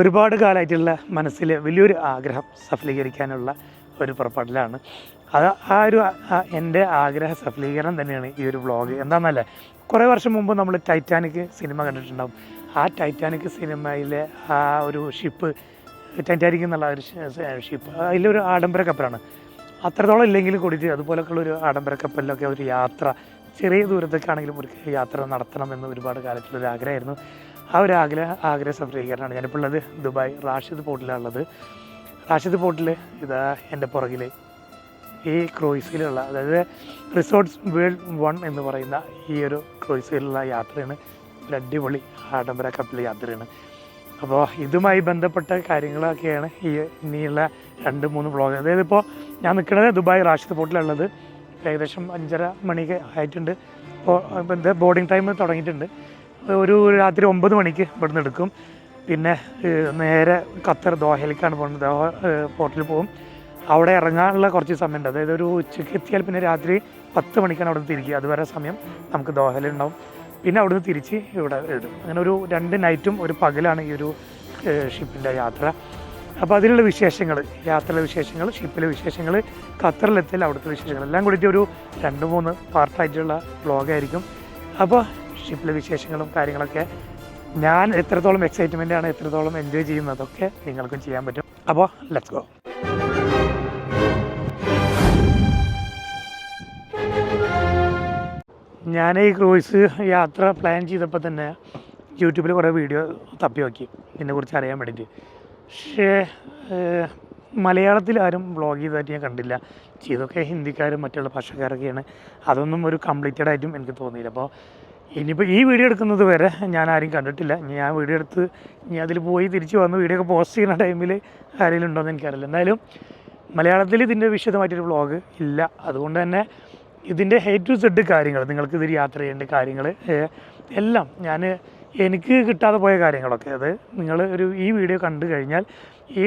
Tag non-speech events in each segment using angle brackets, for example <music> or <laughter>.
ഒരുപാട് കാലമായിട്ടുള്ള മനസ്സിൽ വലിയൊരു ആഗ്രഹം സഫലീകരിക്കാനുള്ള ഒരു പുറപ്പെടലാണ്. അത് ആ ഒരു എന്റെ ആഗ്രഹ സഫലീകരണം തന്നെയാണ് ഈ ഒരു വ്ളോഗ്. എന്താണെന്നല്ലേ കുറേ വർഷം മുമ്പ് നമ്മൾ ടൈറ്റാനിക് സിനിമ കണ്ടിട്ടുണ്ടാവും. ആ ടൈറ്റാനിക് സിനിമയിലെ ആ ഒരു ഷിപ്പ് ടൈറ്റാനിക് എന്നുള്ള ഒരു ഷിപ്പ് അതിലൊരു ആഡംബര കപ്പലാണ്. അത്രത്തോളം ഇല്ലെങ്കിലും കൂടിയിട്ട് അതുപോലൊക്കെയുള്ള ഒരു ആഡംബര കപ്പലിലൊക്കെ ഒരു യാത്ര ചെറിയ ദൂരത്തേക്കാണെങ്കിലും ഒരു യാത്ര നടത്തണം എന്ന് ഒരുപാട് കാലത്തുള്ളൊരു ആഗ്രഹമായിരുന്നു. ആ ഒരു ആഗ്രഹ ആഗ്രഹ സഫലീകരണമാണ്. ഞാനിപ്പോൾ ഉള്ളത് ദുബായ്. റാഷിദ് പോർട്ടിലാണുള്ളത് റാഷിദ് പോർട്ടിൽ ഇതാ എന്റെ പുറകിൽ ഈ ക്രൂയിസിലുള്ള അതായത് റിസോർട്ട്സ് വേൾഡ് വൺ എന്ന് പറയുന്ന ഈ ഒരു ക്രൂയിസിലുള്ള യാത്രയാണ്. ഒരു അടിപൊളി ആഡംബര കപ്പിൽ യാത്രയാണ്. അപ്പോൾ ഇതുമായി ബന്ധപ്പെട്ട കാര്യങ്ങളൊക്കെയാണ് ഈ ഇനിയുള്ള രണ്ട് മൂന്ന് ബ്ലോഗ് അതായത് ഇപ്പോൾ ഞാൻ നിൽക്കുന്നത് ദുബായ് റാഷിദ് പോർട്ടിലുള്ളത്. ഏകദേശം അഞ്ചര മണിക്ക് ആയിട്ടുണ്ട്. ഇപ്പോൾ ബോർഡിംഗ് ടൈം തുടങ്ങിയിട്ടുണ്ട്. ഒരു രാത്രി ഒമ്പത് മണിക്ക് ഇവിടുന്ന് എടുക്കും. പിന്നെ നേരെ ഖത്തർ ദോഹയിലേക്കാണ് പോകുന്നത്. ദോഹ പോർട്ടിൽ പോകും അവിടെ ഇറങ്ങാനുള്ള കുറച്ച് സമയമുണ്ട്. അതായത് ഒരു ഉച്ചയ്ക്ക് എത്തിയാൽ പിന്നെ രാത്രി പത്ത് മണിക്കാണ് അവിടെ തിരിക്കുക. അതുവരെ സമയം നമുക്ക് ദോഹയിലുണ്ടാവും. പിന്നെ അവിടുന്ന് തിരിച്ച് ഇവിടെ എഴുതും അങ്ങനെ ഒരു രണ്ട് നൈറ്റും ഒരു പകലാണ് ഈ ഒരു ഷിപ്പിന്റെ യാത്ര. അപ്പോൾ അതിലുള്ള വിശേഷങ്ങൾ യാത്രയിലെ വിശേഷങ്ങൾ ഷിപ്പിലെ വിശേഷങ്ങൾ ഖത്തറിലെത്തിയാൽ അവിടുത്തെ വിശേഷങ്ങൾ. എല്ലാം കൂടിയിട്ട് ഒരു രണ്ട് മൂന്ന് പാർട്ടായിട്ടുള്ള വ്ളോഗായിരിക്കും അപ്പോൾ ഷിപ്പിലെ വിശേഷങ്ങളും കാര്യങ്ങളൊക്കെ ഞാൻ എത്രത്തോളം എക്സൈറ്റ്മെന്റ് ആണ് എത്രത്തോളം എൻജോയ് ചെയ്യുന്നതൊക്കെ നിങ്ങൾക്കും ചെയ്യാൻ പറ്റും. അപ്പോൾ ലെറ്റ്സ് ഗോ ഞാൻ ഈ ക്രൂയിസ് യാത്ര പ്ലാൻ ചെയ്തപ്പോൾ തന്നെ യൂട്യൂബിൽ കുറേ വീഡിയോ തപ്പി നോക്കി. ഇതിനെക്കുറിച്ച് അറിയാൻ വേണ്ടിയിട്ട് പക്ഷേ മലയാളത്തിൽ ആരും വ്ളോഗ് ചെയ്തതായിട്ട് ഞാൻ കണ്ടില്ല. ചെയ്തൊക്കെ ഹിന്ദിക്കാരും മറ്റുള്ള ഭാഷക്കാരൊക്കെയാണ്. അതൊന്നും ഒരു കംപ്ലീറ്റഡ് ആയിട്ടും എനിക്ക് തോന്നിയില്ല. അപ്പോൾ ഇനിയിപ്പോൾ ഈ വീഡിയോ എടുക്കുന്നത് വരെ ഞാൻ ആരും കണ്ടിട്ടില്ല. ഇനി ഞാൻ വീഡിയോ എടുത്ത് ഇനി അതിൽ പോയി തിരിച്ച് വന്ന് വീഡിയോ ഒക്കെ പോസ്റ്റ് ചെയ്യുന്ന ടൈമിൽ ആരെങ്കിലും ഉണ്ടോ എന്ന് എനിക്കറിയില്ല. എന്തായാലും മലയാളത്തിൽ ഇതിന്റെ വിശദമായിട്ടൊരു വ്ളോഗ് ഇല്ല. അതുകൊണ്ട് തന്നെ ഇതിന്റെ ഹേ ടു സെഡ് കാര്യങ്ങൾ നിങ്ങൾക്ക് ഇതിൽ യാത്ര ചെയ്യേണ്ട കാര്യങ്ങൾ എല്ലാം ഞാൻ എനിക്ക് കിട്ടാതെ പോയ കാര്യങ്ങളൊക്കെ. അത് നിങ്ങൾ ഒരു ഈ വീഡിയോ കണ്ടു കഴിഞ്ഞാൽ ഈ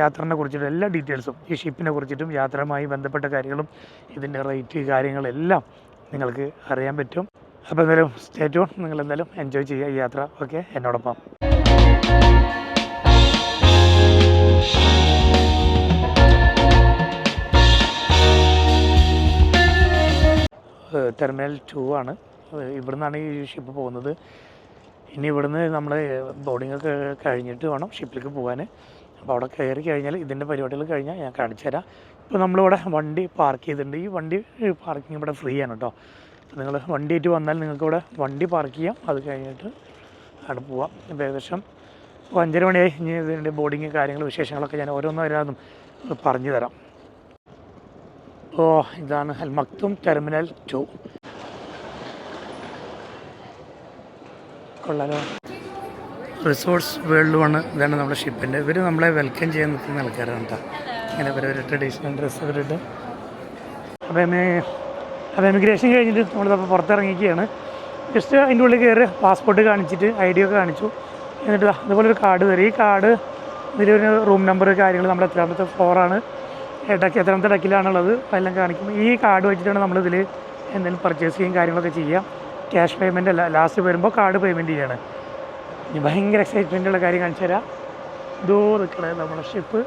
യാത്രനെ കുറിച്ചിട്ട് എല്ലാ ഡീറ്റെയിൽസും ഈ ഷിപ്പിനെ കുറിച്ചിട്ടും യാത്രയുമായി ബന്ധപ്പെട്ട കാര്യങ്ങളും ഇതിന്റെ റേറ്റ് കാര്യങ്ങളെല്ലാം നിങ്ങൾക്ക് അറിയാൻ പറ്റും. അപ്പോൾ എന്തായാലും സ്റ്റേറ്റ് നിങ്ങൾ എന്തായാലും എൻജോയ് ചെയ്യുക ഈ യാത്ര ഓക്കെ എന്നോടൊപ്പം. ടെർമിനൽ ടു ആണ്. ഇവിടുന്നാണ് ഈ ഷിപ്പ് പോകുന്നത്. ഇനി ഇവിടുന്ന് നമ്മൾ ബോർഡിംഗ് ഒക്കെ കഴിഞ്ഞിട്ട് വേണം ഷിപ്പിലേക്ക് പോകാൻ അപ്പോൾ അവിടെ കയറി കഴിഞ്ഞാൽ ഇതിന്റെ പരിപാടികൾ കഴിഞ്ഞാൽ ഞാൻ കാണിച്ചു തരാം ഇപ്പോൾ നമ്മളിവിടെ വണ്ടി പാർക്ക് ചെയ്തിട്ടുണ്ട്. ഈ വണ്ടി പാർക്കിംഗ് ഇവിടെ ഫ്രീ ആണ് കേട്ടോ. നിങ്ങൾ വണ്ടിയായിട്ട് വന്നാൽ നിങ്ങൾക്ക് ഇവിടെ വണ്ടി പാർക്ക് ചെയ്യാം. അത് കഴിഞ്ഞിട്ട് അവിടെ പോവാം. ഇപ്പോൾ ഏകദേശം അഞ്ചര മണിയായി. ഇനി ഇതിന്റെ ബോർഡിങ് കാര്യങ്ങൾ വിശേഷങ്ങളൊക്കെ ഞാൻ ഓരോന്നും വരാതും പറഞ്ഞു തരാം. ഓ ഇതാണ് അൽമക്തും ടെർമിനൽ ടു. കൊള്ളാലോ. റിസോർട്ട്സ് വേൾഡ് വണ് ഇതാണ് നമ്മുടെ ഷിപ്പിന്റെ ഇവർ നമ്മളെ വെൽക്കം ചെയ്യാൻ നിൽക്കുന്ന ആൾക്കാരാണ് കേട്ടോ. ഇങ്ങനെ ഇവർ ഒരു ട്രഡീഷണൽ ഡ്രസ്സ് ഇവരിട്ട് അപ്പം അപ്പോൾ എമിഗ്രേഷൻ കഴിഞ്ഞിട്ട് നമ്മളിതപ്പോൾ പുറത്തിറങ്ങിക്കുകയാണ് ജസ്റ്റ് അതിന്റെ ഉള്ളിൽ കയറി പാസ്പോർട്ട് കാണിച്ചിട്ട് ഐ ഡി ഒക്കെ കാണിച്ചു. എന്നിട്ട് അതുപോലെ ഒരു കാർഡ് തരും. ഈ കാർഡ് ഇതിലൊരു റൂം നമ്പർ കാര്യങ്ങൾ നമ്മൾ എത്രാമത്തെ ഫ്ലോറാണ് ഡക്ക് എത്രാമത്തെ ഡക്കിലാണുള്ളത് അതെല്ലാം കാണിക്കും ഈ കാർഡ് വെച്ചിട്ടാണ് നമ്മളിതിൽ എന്തെങ്കിലും പർച്ചേസ് ചെയ്യും കാര്യങ്ങളൊക്കെ ചെയ്യാം. ക്യാഷ് പേയ്മെന്റ് അല്ല ലാസ്റ്റ് വരുമ്പോൾ കാർഡ് പേയ്മെന്റ് ചെയ്യാണ്. ഇനി ഭയങ്കര എക്സൈറ്റ്മെന്റുള്ള കാര്യം കാണിച്ചു തരാം. ഇതോ നിൽക്കണേ നമ്മുടെ ഷിപ്പ്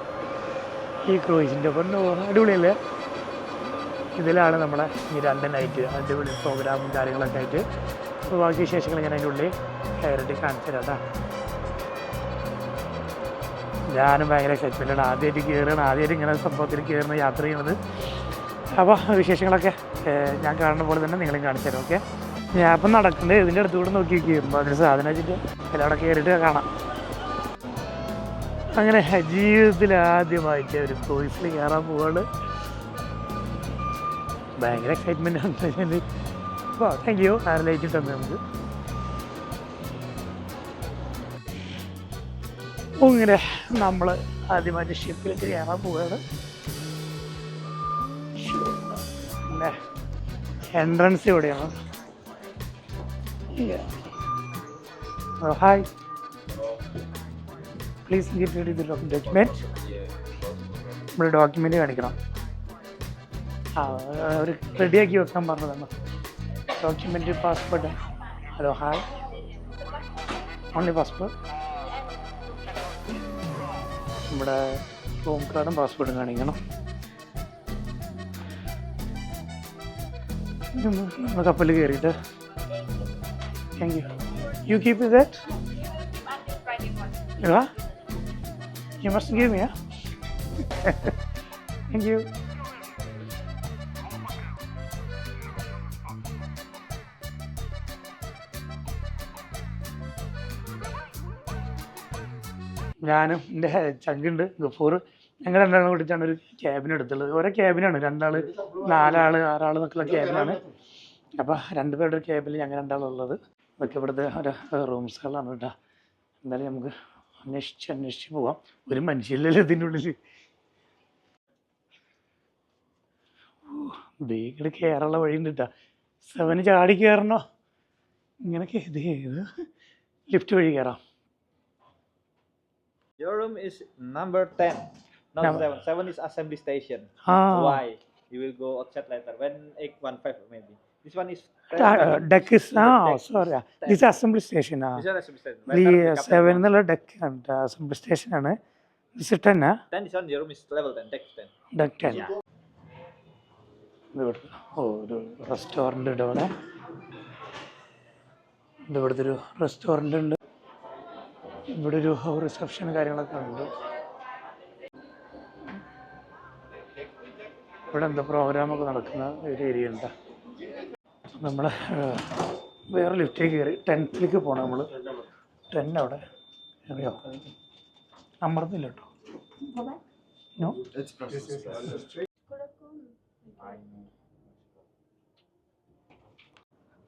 ഈ ക്രൂയിസിന്റെ ഒപ്പം അടിപൊളിയല്ലേ? ഇതിലാണ് നമ്മളെ ഈ രണ്ട് നൈറ്റ് അടിപൊളി പ്രോഗ്രാമും കാര്യങ്ങളൊക്കെ ആയിട്ട്. അപ്പോൾ ബാക്കി വിശേഷങ്ങൾ ഞാൻ അതിന്റെ ഉള്ളിൽ കയറിയിട്ട് കാണിച്ചു തരാം ഞാനും ഭയങ്കര എക്സൈറ്റ്മെന്റാണ് ആദ്യമായിട്ട് കയറുകയാണ് ആദ്യമായിട്ട് ഇങ്ങനെ സംഭവത്തിൽ കയറുന്ന യാത്ര ചെയ്യുന്നത്. അപ്പോൾ വിശേഷങ്ങളൊക്കെ ഞാൻ കാണുന്ന പോലെ തന്നെ നിങ്ങളും കാണിച്ചു തരാം ഓക്കെ? ഞാൻ അപ്പം നടക്കുന്നത് ഇതിന്റെ അടുത്ത് കൂടെ നോക്കി നോക്കിയിരുന്നു അതിന് സാധനം വെച്ചിട്ട് എല്ലാം അവിടെ കയറിയിട്ട് കാണാം. അങ്ങനെ ജീവിതത്തിൽ ആദ്യമായിട്ട് ഒരു ക്രൂയിസിൽ കയറാൻ പോവാണ്. ഭയങ്കര എക്സൈറ്റ്മെന്റ് ആണ്. അപ്പോൾ താങ്ക് യു ലൈറ്റ് തന്നെ നമുക്ക്. ഇങ്ങനെ നമ്മൾ ആദ്യമായിട്ട് ഷിപ്പിൽ കയറാൻ പോവുകയാണ് പിന്നെ എൻട്രൻസ് ഇവിടെയാണ്. Hi please get ready the document നമ്മൾ ഡോക്യുമെന്റ് കാണിക്കണം. അവർ റെഡിയാക്കി വെക്കാൻ പറഞ്ഞതാണ്. Document passport hello hi only passport നമ്മുടെ റൂം കാർഡും പാസ്പോർട്ടും കാണിക്കണം. നമ്മുടെ കപ്പൽ കയറിയിട്ട് thank you you keep that you must give give thank yeah? <laughs> ഞാനും എന്റെ ചങ്കുണ്ട് ഗഫൂർ. ഞങ്ങൾ രണ്ടാളും കൂടിയിട്ടാണ് ഒരു ക്യാബിൻ എടുത്തുള്ളത്. ഓരോ ക്യാബിനാണ് രണ്ടാൾ നാലാൾ ആറാൾ എന്നൊക്കെയുള്ള ക്യാബിനാണ് അപ്പോൾ രണ്ടുപേരുടെ ഒരു ക്യാബിൽ ഞങ്ങൾ രണ്ടാളുള്ളത് ഇതൊക്കെ ഇവിടുത്തെ ഒരു റൂംസുകളാണ് കേട്ടോ. എന്തായാലും നമുക്ക് അന്വേഷിച്ച് അന്വേഷിച്ച് പോവാം. ഒരു മനുഷ്യല്ലല്ലോ ഇതിന്റെ ഉള്ളിൽ. ബേഗിൽ കയറാനുള്ള വഴിയുണ്ട് കേട്ടോ. സെവന് ചാടി കയറണോ ഇങ്ങനെ ഏത്? ലിഫ്റ്റ് വഴി കയറാം Your room is number 10, not Number- 7. 7 is assembly station. Ah. Why? You will go outside later. When 815 maybe. This one is 10. ആ Deck is this assembly station ആ This is assembly station. ഈ Later we come seven assembly station deck assembly സ്റ്റേഷനാണ് this ten Then this one, your room is level 10, deck 10. Deck 10. Yeah. ഓ ഒരു restaurant ഉണ്ട് ഇവിടെ ഇവിടുത്തെ ഒരു റെസ്റ്റോറന്റ് ഉണ്ട് ഇവിടെ ഒരു റിസപ്ഷൻ കാര്യങ്ങളൊക്കെ ഉണ്ട്. ഇവിടെ എന്താ പ്രോഗ്രാമൊക്കെ നടക്കുന്ന ഒരു ഏരിയ എന്താ നമ്മൾ വേറെ ലിഫ്റ്റിലേക്ക് കയറി ടെൻത്തിലേക്ക് പോകണം നമ്മൾ ടെൻ അവിടെ. അറിയോ? അമർന്നില്ല കേട്ടോ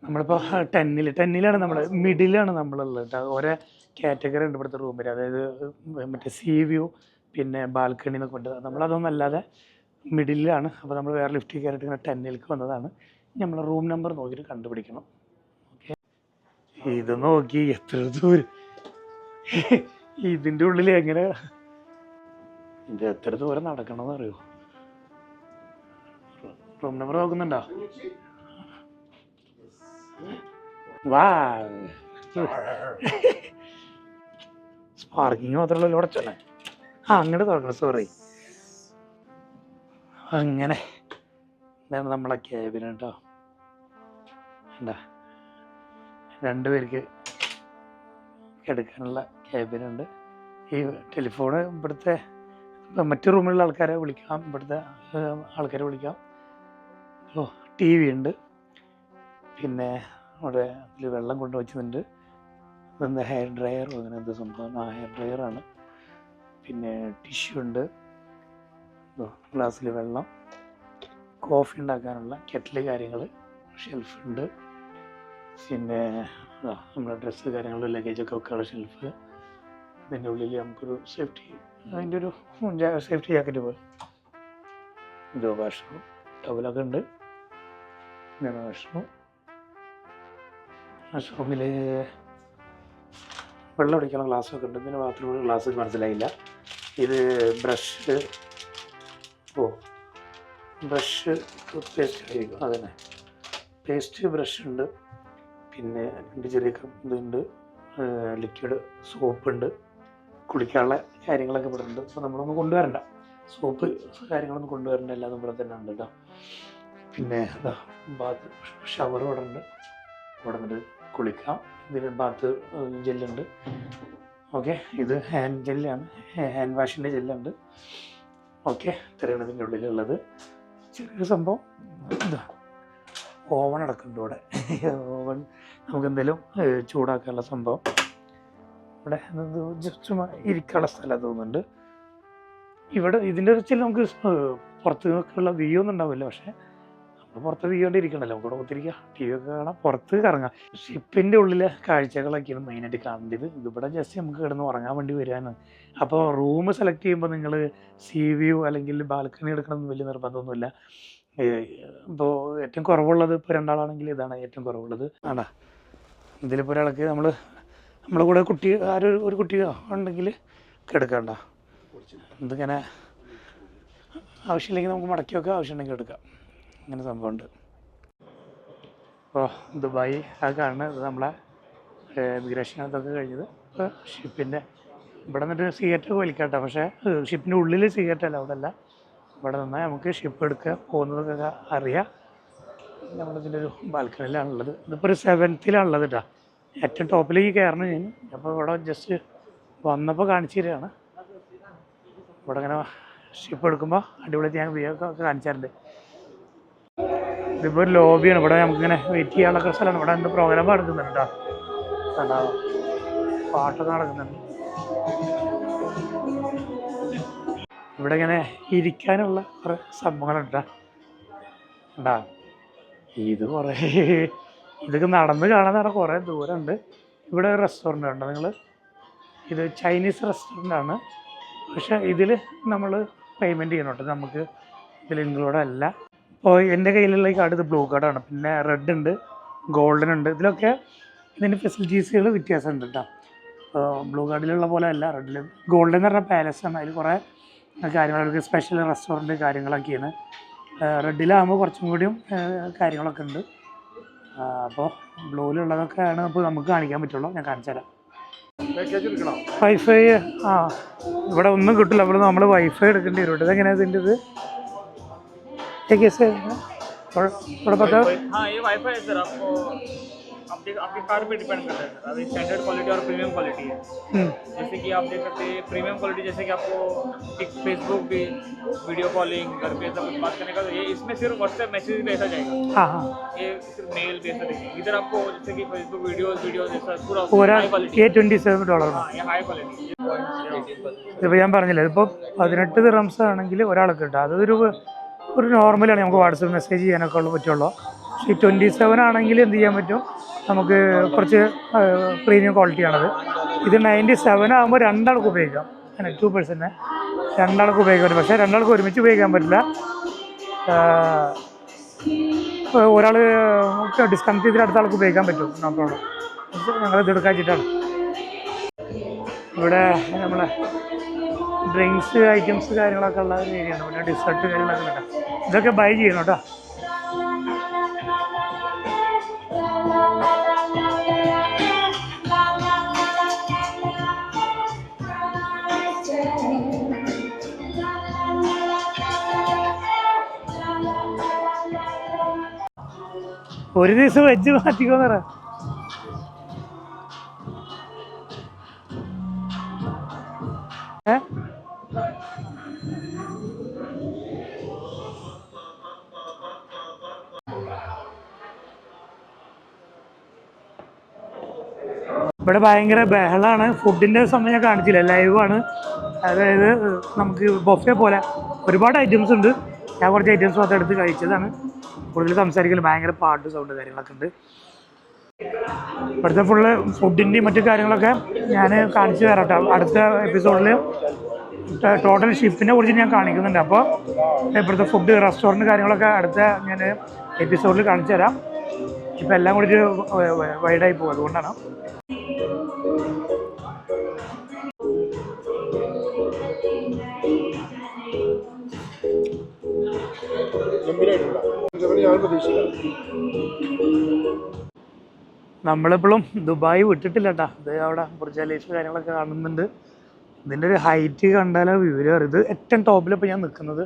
നമ്മളിപ്പോ ടെന്നിൽ ടെന്നിലാണ് നമ്മൾ മിഡിലാണ് നമ്മളുള്ളത് ഓരോ കാറ്റഗറി ഉണ്ട് ഇവിടുത്തെ റൂമിൽ അതായത് മറ്റേ സീ വ്യൂ പിന്നെ ബാൽക്കണി എന്നൊക്കെ ഉണ്ട് നമ്മളതൊന്നും അല്ലാതെ മിഡിലാണ് അപ്പോൾ നമ്മൾ വേറെ ലിഫ്റ്റിൽ കയറിയിട്ട് ഇങ്ങനെ ടെന്നിലേക്ക് വന്നതാണ്. നമ്മൾ റൂം നമ്പർ നോക്കിയിട്ട് കണ്ടുപിടിക്കണം. ഓക്കെ ഇത് നോക്കി എത്ര ദൂരം. ഇതിന്റെ ഉള്ളിൽ എങ്ങനെ? ഇത് എത്ര ദൂരം നടക്കണമെന്ന് അറിയോ? റൂം നമ്പർ നോക്കുന്നുണ്ടോ? വാ. സ്പാർക്കിങ് മാത്രമല്ല ഇവിടെ ചെല്ലാൻ ആ അങ്ങോട്ട് തുറക്കണം സോറി അങ്ങനെ. ഇതാണ് നമ്മളെ ക്യാബിന് കേട്ടോ എന്താ രണ്ടുപേർക്ക് എടുക്കാനുള്ള ക്യാബിനുണ്ട് ഈ ടെലിഫോൺ ഇവിടുത്തെ മറ്റു റൂമിലുള്ള ആൾക്കാരെ വിളിക്കാം. ഇവിടുത്തെ ആൾക്കാരെ വിളിക്കാം. ഓ ടി വി ഉണ്ട്. പിന്നെ അവിടെ വെള്ളം കൊണ്ട് വെച്ചിട്ടുണ്ട് ഇതെന്താ ഹെയർ ഡ്രയർ അങ്ങനെ എന്താ സംഭവം. ആ ഹെയർ ഡ്രയറാണ് പിന്നെ ടിഷ്യൂ ഉണ്ട്. ഗ്ലാസ്സിൽ വെള്ളം. കോഫി ഉണ്ടാക്കാനുള്ള കെറ്റിൽ കാര്യങ്ങൾ ഷെൽഫ് ഉണ്ട്. പിന്നെ നമ്മുടെ ഡ്രസ്സ് കാര്യങ്ങൾ ലഗേജൊക്കെ വെക്കാനുള്ള ഷെൽഫ് അതിന്റെ ഉള്ളിൽ നമുക്കൊരു സേഫ്റ്റി അതിന്റെ ഒരു സേഫ്റ്റി ജാക്കറ്റ് പോലെ. ഇതോ വാഷ്റൂം ടവലൊക്കെ ഉണ്ട്. ഇതാണ് വാഷ്റൂം വാഷ്റൂമിൽ വെള്ളം അടിക്കാനുള്ള ഗ്ലാസ്സൊക്കെ ഉണ്ട്. ഇതിന് ബാത്റൂമിൽ ഗ്ലാസ് മനസ്സിലായില്ല. ഇത് ബ്രഷ് ഓ ബ്രഷ് പേസ്റ്റ് ആയിരിക്കും അതന്നെ. പേസ്റ്റ് ബ്രഷ് ഉണ്ട്. പിന്നെ രണ്ട് ചെറിയ ഇതുണ്ട് ലിക്വിഡ് സോപ്പ് ഉണ്ട്. കുളിക്കാനുള്ള കാര്യങ്ങളൊക്കെ ഇവിടെ ഉണ്ട്. അപ്പോൾ നമ്മളൊന്നും കൊണ്ടുവരണ്ട. സോപ്പ് കാര്യങ്ങളൊന്നും കൊണ്ടുവരണ്ട. എല്ലാം ഇവിടെ തന്നെ ഉണ്ട് കേട്ടോ പിന്നെ അതാ ബാത്ത് ഷവർ ഇവിടെ ഉണ്ട്. ഇവിടെ നിന്നിട്ട് കുളിക്കാം. ഇതിന് ബാത്ത് ജെല്ലുണ്ട്. ഓക്കെ ഇത് ഹാൻഡ് ജെല്ലാണ്. ഹാൻഡ് വാഷിന്റെ ജെല്ലുണ്ട്. ഓക്കെ ഇത്രയാണ് ഇതിന്റെ ഉള്ളിലുള്ളത്. ചെറിയൊരു സംഭവം. ഇതാ ഓവൺ അടക്കുന്നുണ്ട് ഇവിടെ. ഓവൺ നമുക്ക് എന്തെങ്കിലും ചൂടാക്കാനുള്ള സംഭവം. ഇവിടെ ജസ്റ്റ് ഇരിക്കാനുള്ള സ്ഥലം തോന്നുന്നുണ്ട്. ഇവിടെ ഇതിന്റെ ചില നമുക്ക് പുറത്തു നിന്നൊക്കെയുള്ള വ്യൂ ഒന്നും ഉണ്ടാവില്ല പക്ഷേ പുറത്ത് തീയോണ്ടിരിക്കണല്ലോ നമുക്ക് ഇവിടെ ഒത്തിരിക്കുക ടി വി ഒക്കെ കാണാം. പുറത്ത് കറങ്ങാം. ഷിപ്പിന്റെ ഉള്ളിലെ കാഴ്ചകളൊക്കെയാണ് മെയിനായിട്ട് കാണേണ്ടത് ഇതിവിടെ ജസ്റ്റ് നമുക്ക് കിടന്ന് ഉറങ്ങാൻ വേണ്ടി വരികയാണ് അപ്പോൾ റൂം സെലക്ട് ചെയ്യുമ്പോൾ നിങ്ങൾ സീ വ്യൂ അല്ലെങ്കിൽ ബാൽക്കണി എടുക്കണമെന്ന് വലിയ നിർബന്ധമൊന്നുമില്ല. ഇപ്പോൾ ഏറ്റവും കുറവുള്ളത് ഇപ്പോൾ രണ്ടാളാണെങ്കിൽ ഇതാണ് ഏറ്റവും കുറവുള്ളത്. ആണോ? ഇതിലിപ്പോൾ ഒരാൾക്ക് നമ്മൾ നമ്മുടെ കൂടെ കുട്ടി ആരും ഒരു കുട്ടി ഉണ്ടെങ്കിൽ കിടക്കണ്ട ഇതിങ്ങനെ ആവശ്യമില്ലെങ്കിൽ നമുക്ക് മടക്കി വെക്കാം ആവശ്യമുണ്ടെങ്കിൽ എടുക്കാം. അങ്ങനെ സംഭവമുണ്ട്. അപ്പോൾ ദുബായി ആ കാണുന്നത് നമ്മളെ ഇമിഗ്രേഷൻ അതൊക്കെ കഴിഞ്ഞത്. ഇപ്പോൾ ഷിപ്പിന്റെ ഇവിടെ നിന്നിട്ട് സിഗരറ്റ് വലിക്കട്ടെ പക്ഷേ ഷിപ്പിന്റെ ഉള്ളിൽ സിഗരറ്റ് അല്ല അവിടെ അല്ല ഇവിടെ നിന്നാൽ നമുക്ക് ഷിപ്പ് എടുക്കുക പോകുന്നതൊക്കെ അറിയാം. നമ്മളിതിന്റെ ഒരു ബാൽക്കണിയിലാണുള്ളത് ഇതിപ്പോൾ ഒരു സെവൻത്തിലാണുള്ളത് കേട്ടോ ഏറ്റവും ടോപ്പിലേക്ക് കയറണം ഞാൻ അപ്പോൾ ഇവിടെ ജസ്റ്റ് വന്നപ്പോൾ കാണിച്ചു തരികയാണ് ഇവിടെ ഇങ്ങനെ ഷിപ്പ് എടുക്കുമ്പോൾ അടിപൊളി ഞാൻ വ്യൂ ഒക്കെ കാണിച്ചാറുണ്ട് ഇതിപ്പോൾ ഒരു ലോബിയാണ് ഇവിടെ നമുക്ക് നമുക്കിങ്ങനെ വെയിറ്റ് ചെയ്യാനുള്ള സ്ഥലമാണ്. ഇവിടെ എന്ത് പ്രോഗ്രാം നടക്കുന്നുണ്ട് കേട്ടോ പാട്ടൊക്കെ നടക്കുന്നുണ്ട്. ഇവിടെ ഇങ്ങനെ ഇരിക്കാനുള്ള കുറേ സംഭവങ്ങളുണ്ട് ഇത് കുറേ <laughs> ഇതൊക്കെ നടന്ന് കാണാൻ പറഞ്ഞാൽ കുറേ ദൂരമുണ്ട്. ഇവിടെ ഒരു റെസ്റ്റോറന്റ് ഉണ്ട് നിങ്ങൾ ഇത് ചൈനീസ് റെസ്റ്റോറന്റ് ആണ്. പക്ഷേ ഇതിൽ നമ്മൾ പേയ്മെന്റ് ചെയ്യണം കേട്ടോ നമുക്ക് ഇതിൽ ഇൻക്ലൂഡ് അല്ല. അപ്പോൾ എന്റെ കയ്യിലുള്ള ഈ കാർഡ് ഇത് ബ്ലൂ കാർഡാണ് പിന്നെ റെഡ് ഉണ്ട് ഗോൾഡൻ ഉണ്ട്. ഇതിലൊക്കെ ഇതിന്റെ ഫെസിലിറ്റീസുകൾ വ്യത്യാസമുണ്ട് കേട്ടോ ബ്ലൂ കാർഡിലുള്ള പോലെ അല്ല റെഡിൽ ഗോൾഡൻ എന്ന് പറഞ്ഞാൽ പാലസ് ആണ്. അതിൽ കുറേ കാര്യങ്ങളൊക്കെ സ്പെഷ്യൽ റെസ്റ്റോറന്റ് കാര്യങ്ങളൊക്കെയാണ്. റെഡിലാകുമ്പോൾ കുറച്ചും കൂടിയും കാര്യങ്ങളൊക്കെ ഉണ്ട്. അപ്പോൾ ബ്ലൂവിലുള്ളതൊക്കെയാണ് അപ്പോൾ നമുക്ക് കാണിക്കാൻ പറ്റുള്ളൂ. ഞാൻ കാണിച്ചു തരാം വൈഫൈ ആ ഇവിടെ ഒന്നും കിട്ടില്ല. അപ്പോൾ നമ്മൾ വൈഫൈ എടുക്കേണ്ടി വരും. ഇതെങ്ങനെയാണ് ഇതിന്റെ ഇത് ये कैसे है? थोड़ा थोड़ा बता हाँ ये वाईफाई है सर आपको आपके आपके कार पे डिपेंड करता है सर अभी स्टैंडर्ड क्वालिटी और प्रीमियम क्वालिटी है हम्म, जैसे कि आप देख सकते हैं प्रीमियम क्वालिटी जैसे कि आपको एक फेसबुक भी वीडियो कॉलिंग घर पे सब कुछ बात करने का तो ये इसमें सिर्फ व्हाट्सएप मैसेज भी ऐसा जाएगा हाँ हाँ ये सिर्फ मेल भी ऐसा देखिए इधर आपको जैसे कि फेसबुक वीडियोस वीडियो जैसा पूरा पूरा हाई क्वालिटी ये ट्वेंटी सेवन ഡോളർ हाँ ये हाई क्वालिटी ये ഇതിപ്പോൾ ഞാൻ പറഞ്ഞില്ലേ ഇതിപ്പോൾ പതിനെട്ട് ദിറംസ് ആണെങ്കിൽ ഒരാൾക്ക് കിട്ടും അതൊരു ഒരു നോർമലാണ് നമുക്ക് വാട്സപ്പ് മെസ്സേജ് ചെയ്യാനൊക്കെ ഉള്ളു പറ്റുള്ളൂ. പക്ഷേ ഈ ട്വന്റി സെവൻ ആണെങ്കിൽ എന്ത് ചെയ്യാൻ പറ്റും? നമുക്ക് കുറച്ച് പ്രീമിയം ക്വാളിറ്റിയാണത് ഇത് നയന്റി സെവൻ ആകുമ്പോൾ രണ്ടാൾക്ക് ഉപയോഗിക്കാം. അങ്ങനെ ടു പേഴ്സന്നെ രണ്ടാൾക്ക് ഉപയോഗിക്കാൻ പറ്റും പക്ഷേ രണ്ടാൾക്ക് ഒരുമിച്ച് ഉപയോഗിക്കാൻ പറ്റില്ല. ഒരാൾ ഡിസ്കണക്ട് ചെയ്തിട്ട് അടുത്ത ആൾക്ക് ഉപയോഗിക്കാൻ പറ്റും. നോക്കോളൂ ഞങ്ങൾ ഇത് എടുക്കാൻ വെച്ചിട്ടാണ്. ഇവിടെ നമ്മളെ ഡ്രിങ്ക്സ് ഐറ്റംസ് കാര്യങ്ങളൊക്കെ ഉള്ള ഒരു ഏരിയ ഉണ്ട്. പിന്നെ ഡിസേർട്ട് കാര്യങ്ങളൊക്കെ ഉണ്ട്. ഇതൊക്കെ ബൈ ചെയ്യണം കേട്ടോ. ഒരു ദിവസം വെജ് മാറ്റിക്കോന്ന് ഇവിടെ ഭയങ്കര ബഹളാണ്. ഫുഡിന്റെ സമയം കാണിച്ചില്ല. ലൈവാണ് അതായത് നമുക്ക് ബൊഫെ പോലെ ഒരുപാട് ഐറ്റംസ് ഉണ്ട്. ഞാൻ കുറച്ച് ഐറ്റംസ് മാത്രം എടുത്ത് കഴിച്ചതാണ്. കൂടുതൽ സംസാരിക്കലും ഭയങ്കര പാട്ട് സൗണ്ട് കാര്യങ്ങളൊക്കെ ഉണ്ട്. ഇവിടുത്തെ ഫുള്ള് ഫുഡിന്റെയും മറ്റു കാര്യങ്ങളൊക്കെ ഞാൻ കാണിച്ചു തരാം കേട്ടോ. അടുത്ത എപ്പിസോഡിൽ ടോട്ടൽ ഷിഫ്റ്റിനെ കുറിച്ച് ഞാൻ കാണിക്കുന്നുണ്ട്. അപ്പോൾ ഇവിടുത്തെ ഫുഡ് റെസ്റ്റോറന്റ് കാര്യങ്ങളൊക്കെ അടുത്ത ഞാൻ എപ്പിസോഡിൽ കാണിച്ചു തരാം. ഇപ്പം എല്ലാം കൂടി വൈഡായി പോകും. അതുകൊണ്ടാണ്. നമ്മളിപ്പോഴും ദുബായ് വിട്ടിട്ടില്ല കേട്ടാ ഇത് അവിടെ ബുർജാലേഷ് കാര്യങ്ങളൊക്കെ കാണുന്നുണ്ട്. ഇതിന്റെ ഒരു ഹൈറ്റ് കണ്ടാലോ വിവരം ഇത് ഏറ്റവും ടോപ്പിലിപ്പോൾ ഞാൻ നിൽക്കുന്നത്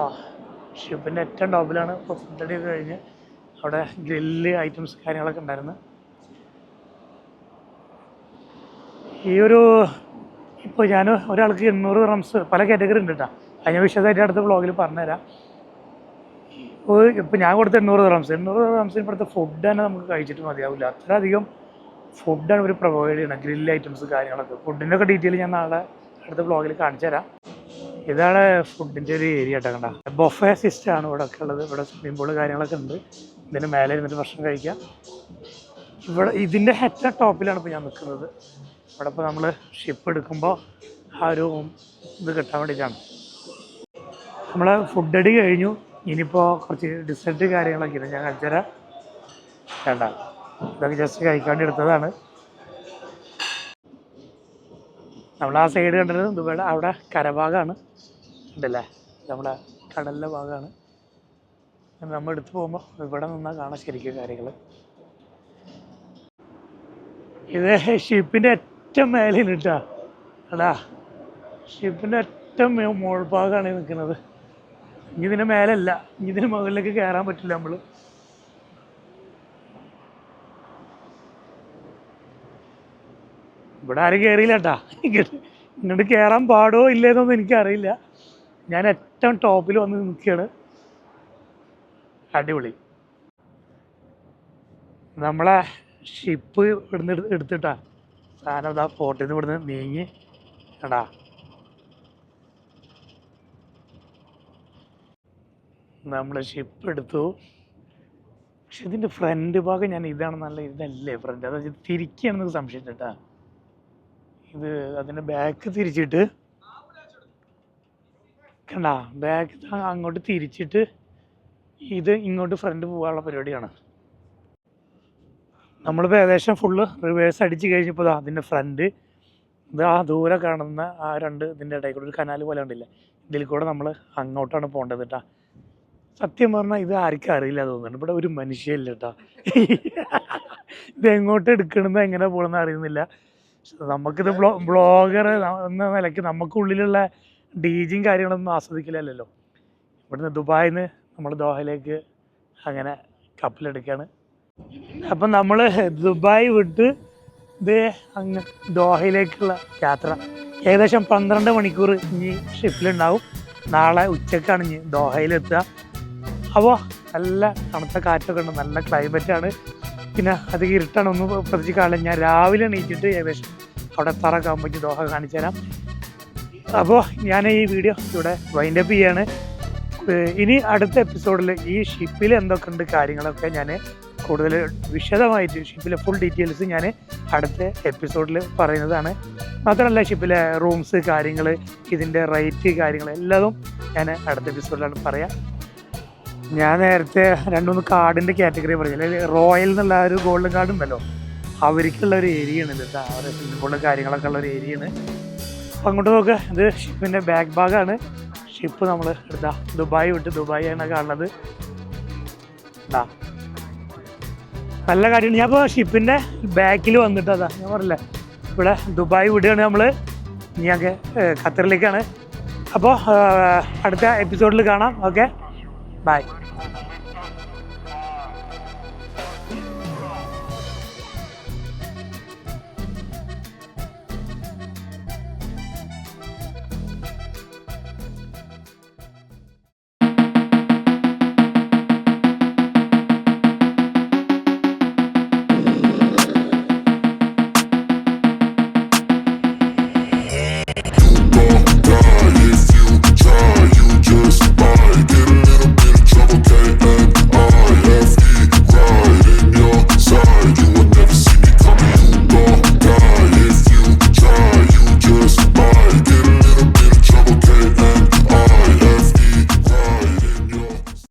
ആ ഷിപ്പിന്റെ ഏറ്റവും ടോപ്പിലാണ് ഇപ്പോൾ ഫുഡ് അടി ഒക്കെ കഴിഞ്ഞ് അവിടെ ഗ്രില്ല് ഐറ്റംസ് കാര്യങ്ങളൊക്കെ ഉണ്ടായിരുന്നു. ഈ ഒരു ഇപ്പോൾ ഞാൻ ഒരാൾക്ക് എണ്ണൂറ് റംസ് പല കാറ്റഗറി ഉണ്ട് കേട്ടോ അതിന് വിശദമായിട്ട് അടുത്ത വ്ളോഗിൽ പറഞ്ഞുതരാം. ഇപ്പോൾ ഞാൻ കൊടുത്ത എണ്ണൂറ് റംസ് എണ്ണൂറ് റംസിന് ഇപ്പോഴത്തെ ഫുഡ് തന്നെ നമുക്ക് കഴിച്ചിട്ട് മതിയാവില്ല. അത്രയധികം ഫുഡാണ് ഇവർ പ്രൊവൈഡ് ചെയ്യണം ഗ്രില്ല് ഐറ്റംസ് കാര്യങ്ങളൊക്കെ. ഫുഡിന്റെ ഒക്കെ ഡീറ്റെയിൽ ഞാൻ നാളെ അടുത്ത ബ്ലോഗിൽ കാണിച്ചു തരാം. ഇതാണ് ഫുഡിന്റെ ഒരു ഏരിയ കേട്ടോ കണ്ട. ബൊഫെ സിസ്റ്റമാണ് ഇവിടെ ഒക്കെ ഉള്ളത്. ഇവിടെ സ്വിമ്മിംഗ് പൂൾ കാര്യങ്ങളൊക്കെ ഉണ്ട്. ഇതിന് മേലെ ഇരുന്നിട്ട് ഭക്ഷണം കഴിക്കാം. ഇവിടെ ഇതിന്റെ ഹെറ്റ ടോപ്പിലാണ് ഇപ്പോൾ ഞാൻ നിൽക്കുന്നത് ഇവിടെ ഇപ്പോൾ നമ്മൾ ഷിപ്പ് എടുക്കുമ്പോൾ ആ ഒരു ഇത് കിട്ടാൻ വേണ്ടിയിട്ടാണ്. നമ്മൾ ഫുഡ് അടി കഴിഞ്ഞു. ഇനിയിപ്പോൾ കുറച്ച് ഡിസേർട്ട് കാര്യങ്ങളൊക്കെ ഉണ്ട് ഞാൻ അഞ്ചര വേണ്ട. ഇതൊക്കെ ജസ്റ്റ് കഴിക്കാണ്ട് എടുത്തതാണ്. നമ്മൾ ആ സൈഡ് കണ്ടത് ദുബൈയുടെ അവിടെ കരഭാഗമാണ് ഉണ്ടല്ലേ? നമ്മുടെ കടലിലെ ഭാഗമാണ് നമ്മൾ എടുത്തു പോകുമ്പോൾ ഇവിടെ നിന്നാൽ കാണാം ശരിക്കും കാര്യങ്ങൾ ഇത് ഷിപ്പിന്റെ ഏറ്റവും മേലെ കേട്ടാ അടാ ഷിപ്പിന്റെ ഏറ്റവും മോൾഭാഗമാണ് നിൽക്കുന്നത് ഇതിന്റെ മേലല്ല. ഇതിന് മുകളിലേക്ക് കയറാൻ പറ്റില്ല നമ്മൾ. ഇവിടെ ആരും കയറിയില്ല കേട്ടാ ഇങ്ങോട്ട് കയറാൻ പാടോ ഇല്ലേന്നൊന്നും എനിക്കറിയില്ല. ഞാൻ ഏറ്റവും ടോപ്പിൽ വന്ന് നിൽക്കുകയാണ് അടിപൊളി. നമ്മളെ ഷിപ്പ് ഇവിടുന്ന് എടു- എടുത്തിട്ടാ. സാധനം ഇതാ ഫോർട്ടിൽ നിന്ന് ഇവിടുന്ന് നീങ്ങി. എടാ നമ്മൾ ഷിപ്പ് എടുത്തു. പക്ഷെ ഇതിന്റെ ഫ്രണ്ട് ഭാഗം ഞാൻ ഇതാണ് നല്ല ഇതല്ലേ ഫ്രണ്ട് അതായത് തിരിക്കുകയാണെന്ന് സംശയിച്ചിട്ടാ ഇത് അതിന്റെ ബാക്ക് തിരിച്ചിട്ട് കണ്ട ബാക്ക് അങ്ങോട്ട് തിരിച്ചിട്ട് ഇത് ഇങ്ങോട്ട് ഫ്രണ്ട് പോകാനുള്ള പരിപാടിയാണ്. നമ്മളിപ്പോൾ ഏകദേശം ഫുള്ള് റിവേഴ്സ് അടിച്ച് കഴിഞ്ഞപ്പോൾ അതിന്റെ ഫ്രണ്ട് ഇത് ആ ദൂരെ കാണുന്ന ആ രണ്ട് ഇതിന്റെ ഇടയിൽ കൂടെ ഒരു കനാൽ പോലെ ഉണ്ടല്ലേ ഇതിൽ കൂടെ നമ്മൾ അങ്ങോട്ടാണ് പോകേണ്ടത് കേട്ടാ സത്യം പറഞ്ഞാൽ ഇത് ആർക്കും അറിയില്ല തോന്നുന്നുണ്ട്. ഇവിടെ ഒരു മനുഷ്യല്ല കേട്ടോ ഇത് എങ്ങോട്ട് എടുക്കണമെന്ന് എങ്ങനെ പോകണമെന്ന് അറിയുന്നില്ല. നമുക്കിത് ബ്ലോ ബ്ലോഗർ എന്ന നിലയ്ക്ക് നമുക്കുള്ളിലുള്ള ഡീജിയും കാര്യങ്ങളൊന്നും ആസ്വദിക്കില്ലല്ലോ. ഇവിടുന്ന് ദുബായിൽ നിന്ന് നമ്മൾ ദോഹയിലേക്ക് അങ്ങനെ കപ്പലെടുക്കുകയാണ് അപ്പം നമ്മൾ ദുബായ് വിട്ട് ഇത് അങ്ങ് ദോഹയിലേക്കുള്ള യാത്ര. ഏകദേശം പന്ത്രണ്ട് മണിക്കൂർ ഇനി ഷിപ്പിലുണ്ടാവും നാളെ ഉച്ചക്കാണ് ഇനി ദോഹയിലെത്തുക. അപ്പോൾ നല്ല തണുത്ത കാറ്റൊക്കെ ഉണ്ട് നല്ല ക്ലൈമറ്റാണ് പിന്നെ അത് ഇരുട്ടാണ് ഒന്നും പ്രതീക്ഷിക്കാറില്ല. ഞാൻ രാവിലെ എണീറ്റിട്ട് ഏകദേശം അവിടെ എത്താറൊക്കെ ആകുമ്പോൾ ദോഹ കാണിച്ചു തരാം. അപ്പോൾ ഞാൻ ഈ വീഡിയോ ഇവിടെ വൈൻഡപ്പ് ചെയ്യാണ്. ഇനി അടുത്ത എപ്പിസോഡിൽ ഈ ഷിപ്പിൽ എന്തൊക്കെ ഉണ്ട് കാര്യങ്ങളൊക്കെ ഞാൻ കൂടുതൽ വിശദമായിട്ട് ഷിപ്പിലെ ഫുൾ ഡീറ്റെയിൽസ് ഞാൻ അടുത്ത എപ്പിസോഡിൽ പറയുന്നതാണ്. മാത്രമല്ല ഷിപ്പിലെ റൂംസ് കാര്യങ്ങൾ ഇതിന്റെ റേറ്റ് കാര്യങ്ങൾ എല്ലാതും ഞാൻ അടുത്ത എപ്പിസോഡിലാണ് പറയാം. ഞാൻ നേരത്തെ രണ്ടുമൂന്ന് കാർഡിന്റെ കാറ്റഗറി പറഞ്ഞില്ല? റോയൽ എന്നുള്ള ഒരു ഗോൾഡൻ കാർഡ് ഉണ്ടല്ലോ. അവർക്കുള്ള ഒരു ഏരിയ ആണ് ഇത്. അവരെ കാര്യങ്ങളൊക്കെ ഉള്ള ഒരു ഏരിയ ആണ്. അപ്പം അങ്ങോട്ട് നോക്കുക ഇത് ഷിപ്പിന്റെ ബാക്ക് ഭാഗമാണ് ഷിപ്പ് നമ്മൾ എടുത്താ ദുബായ് വിട്ട് ദുബായ് ആണ് കാണുന്നത്. ഇതാ നല്ല കാര്യമാണ്. ഞാൻ ഇപ്പോൾ ഷിപ്പിന്റെ ബാക്കിൽ വന്നിട്ട് അതാ ഞാൻ പറഞ്ഞില്ലേ? ഇവിടെ ദുബായ് വിടുകയാണ് നമ്മൾ ഇനി ഞങ്ങൾക്ക് ഖത്തറിലേക്കാണ്. അപ്പോൾ അടുത്ത എപ്പിസോഡിൽ കാണാം. ഓക്കെ? ബൈ